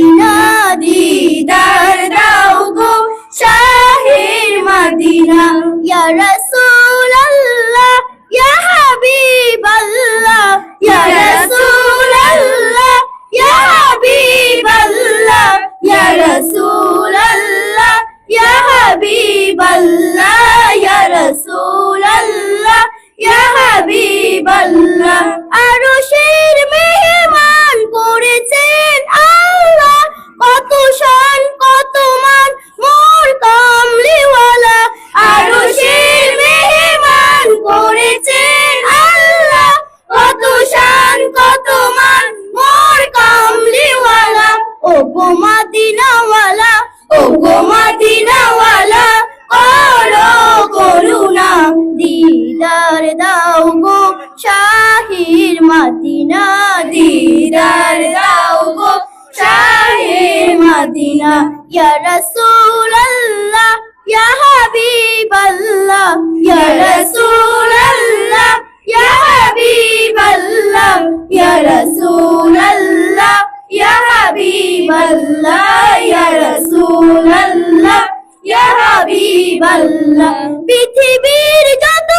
মাদিনা দিদার দাও গো শাহের মাদিনা। ইয়া রাসূলুল্লাহ ইয়া হাবিবাল্লাহ ইয়া রাসূলুল্লাহ ইয়া হাবিবাল্লাহ ইয়া রাসূলুল্লাহ ইয়া হাবিবাল্লাহ ইয়া রাসূলুল্লাহ। মদিনাওয়ালা ও গো মদিনাওয়ালা, করো করুণা, দিদার দাও গো শাহির মদিনা, দিদার দাও গো শাহির মদিনা, ইয়া রাসূলুল্লাহ, ইয়া হাবিবাল্লাহ, ইয়া রাসূলুল্লাহ, ইয়া হাবিবাল্লাহ। ইয়া হাবিবাল্লাহ, ইয়া রাসূলুল্লাহ, ইয়া হাবিবাল্লাহ। পৃথিবীর যত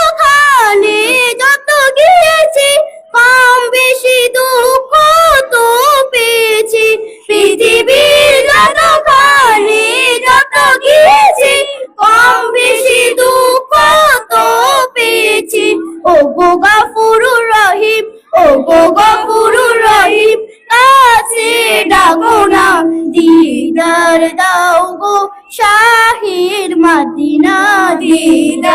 যত গিয়েছি, কম বেশি দুঃখ তো পেয়েছি। পৃথিবীর যত যত গিয়েছি, কম বেশি দুঃখ তো পেয়েছি। ও গো গাফুরুর রহিম ও গো গাফুরুর রহিম কাছে ডাকো না দিদার দাও গো শাহির মাদিনা দিদার